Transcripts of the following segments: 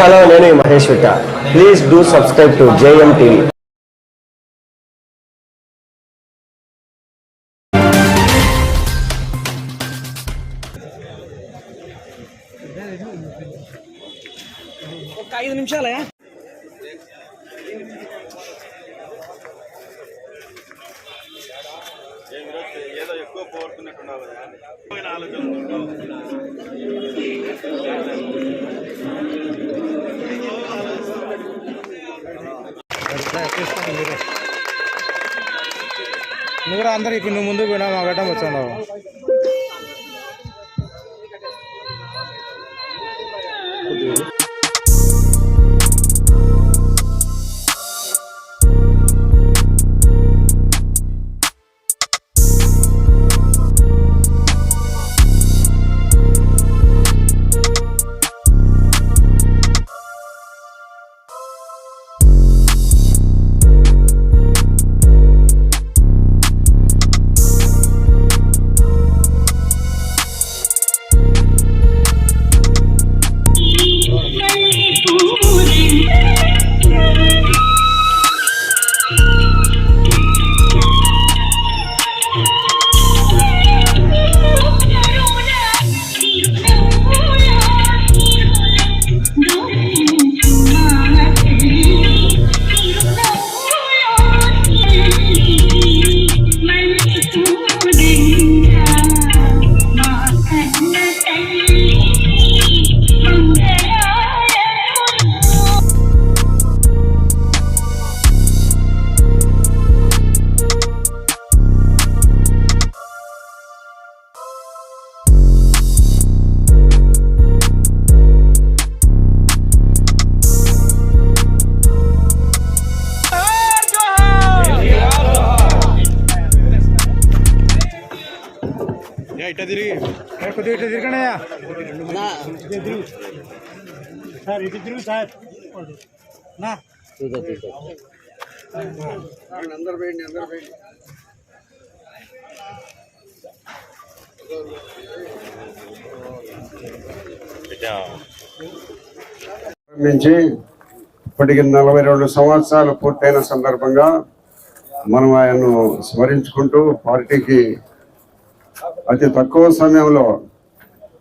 Hello నేను Mahesh Vitta. Please do subscribe to JM TV ఒక ఐదు నిమిషాలే. నువ్వు అందరూ ఇప్పుడు నువ్వు ముందుకు పోయినా మా గడ్డం వచ్చాను ఇట్ట తిరిగి. కొద్దిగా ఇట్ట తిరగనయ్యా సార్ ఇటు తిరుగు సార్. నా అందరు పోయండి అందరు పోయండి. నుంచి ఇప్పటికి నలభై రెండు సంవత్సరాలు పూర్తయిన సందర్భంగా మనం ఆయన్ను స్మరించుకుంటూ పార్టీకి అతి తక్కువ సమయంలో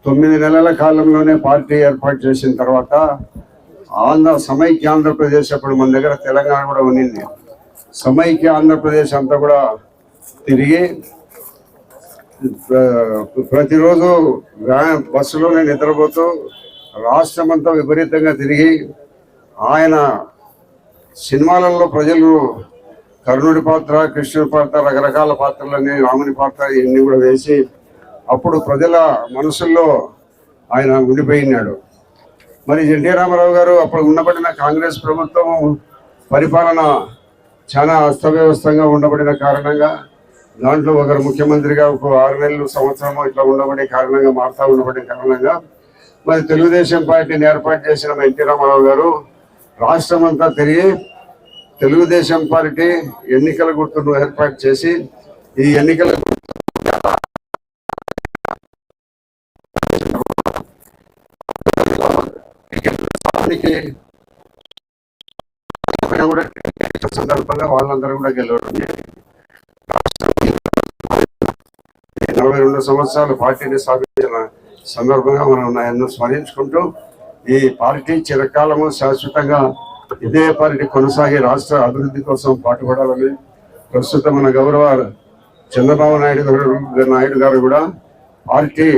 తొమ్మిది నెలల కాలంలోనే పార్టీ ఏర్పాటు చేసిన తర్వాత ఆంధ్ర సమైక్య ఆంధ్రప్రదేశ్ అప్పుడు మన దగ్గర తెలంగాణ కూడా ఉన్నింది. సమైక్య ఆంధ్రప్రదేశ్ అంతా కూడా తిరిగి ప్ర- ప్రతిరోజు బస్సులో బస్సులోనే నిద్రపోతూ రాష్ట్రం అంతా విపరీతంగా తిరిగి ఆయన సినిమాలలో ప్రజలు కర్ణుడి పాత్ర కృష్ణుడి పాత్ర రకరకాల పాత్రలన్నీ రాముని పాత్ర ఇవన్నీ కూడా వేసి అప్పుడు ప్రజల మనసుల్లో ఆయన ఉండిపోయినాడు మరి ఎన్టీ రామారావు గారు అప్పుడు ఉండబడిన కాంగ్రెస్ ప్రభుత్వం పరిపాలన చాలా అస్తవ్యవస్థంగా ఉండబడిన కారణంగా దాంట్లో ఒకరు ముఖ్యమంత్రిగా ఒక ఆరు నెలలు సంవత్సరము ఇట్లా ఉండబడే కారణంగా మారుతా ఉండబడిన కారణంగా మరి తెలుగుదేశం పార్టీని ఏర్పాటు చేసిన ఎన్టీ రామారావు గారు రాష్ట్రం అంతా తిరిగి తెలుగుదేశం పార్టీ ఎన్నికల గుర్తును ఏర్పాటు చేసి ఈ ఎన్నికల కూడా సందర్భంగా వాళ్ళందరూ కూడా గెలవడం నలభై రెండు సంవత్సరాలు పార్టీని స్థాపించిన సందర్భంగా మనం ఆయన్ను స్మరించుకుంటూ ఈ పార్టీ చిరకాలము శాశ్వతంగా ఇదే పార్టీ కొనసాగి రాష్ట్ర అభివృద్ధి కోసం పాటుపడాలని ప్రస్తుతం మన గౌరవ చంద్రబాబు నాయుడు గారు నాయుడు గారు కూడా పార్టీ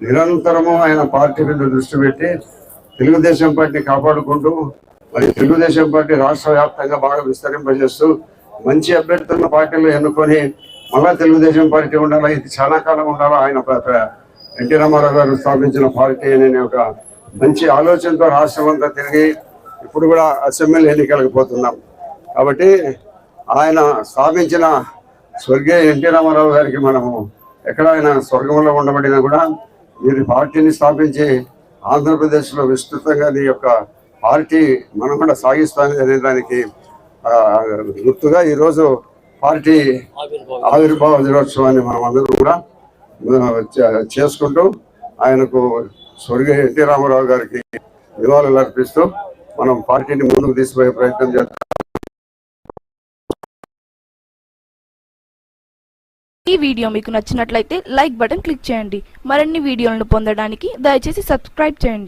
నిరంతరము ఆయన పార్టీ మీద దృష్టి పెట్టి తెలుగుదేశం పార్టీ కాపాడుకుంటూ మరి తెలుగుదేశం పార్టీ రాష్ట్ర వ్యాప్తంగా బాగా విస్తరింపజేస్తూ మంచి అభ్యర్థులను పార్టీలు ఎన్నుకొని మళ్ళా తెలుగుదేశం పార్టీ ఉండాలా ఇది చాలా కాలం ఉండాలా ఆయన ఎన్టీ రామారావు గారు స్థాపించిన పార్టీ అనే ఒక మంచి ఆలోచనతో రాష్ట్రం అంతా తిరిగి ఇప్పుడు కూడా అసెంబ్లీ ఎన్నికలకు పోతున్నాం. కాబట్టి ఆయన స్థాపించిన స్వర్గీయ ఎన్టీ రామారావు గారికి మనము ఎక్కడ ఆయన స్వర్గంలో ఉండబడినా కూడా వీరి పార్టీని స్థాపించి ఆంధ్రప్రదేశ్లో విస్తృతంగా ఈ యొక్క పార్టీ మనం కూడా సాగిస్తామని అనే దానికి గుర్తుగా ఈరోజు పార్టీ ఆవిర్భావ దినోత్సవాన్ని మనం అందరూ కూడా చేసుకుంటూ ఆయనకు స్వర్గీయ ఎన్టీ రామారావు గారికి నివాళులు అర్పిస్తూ మనం పార్టీని ముందుకు తీసుకుపోయే ప్రయత్నం చేద్దాం. ఈ వీడియో మీకు నచ్చినట్లయితే లైక్ బటన్ క్లిక్ చేయండి. మరిన్ని వీడియోలను పొందడానికి దయచేసి సబ్స్క్రైబ్ చేయండి.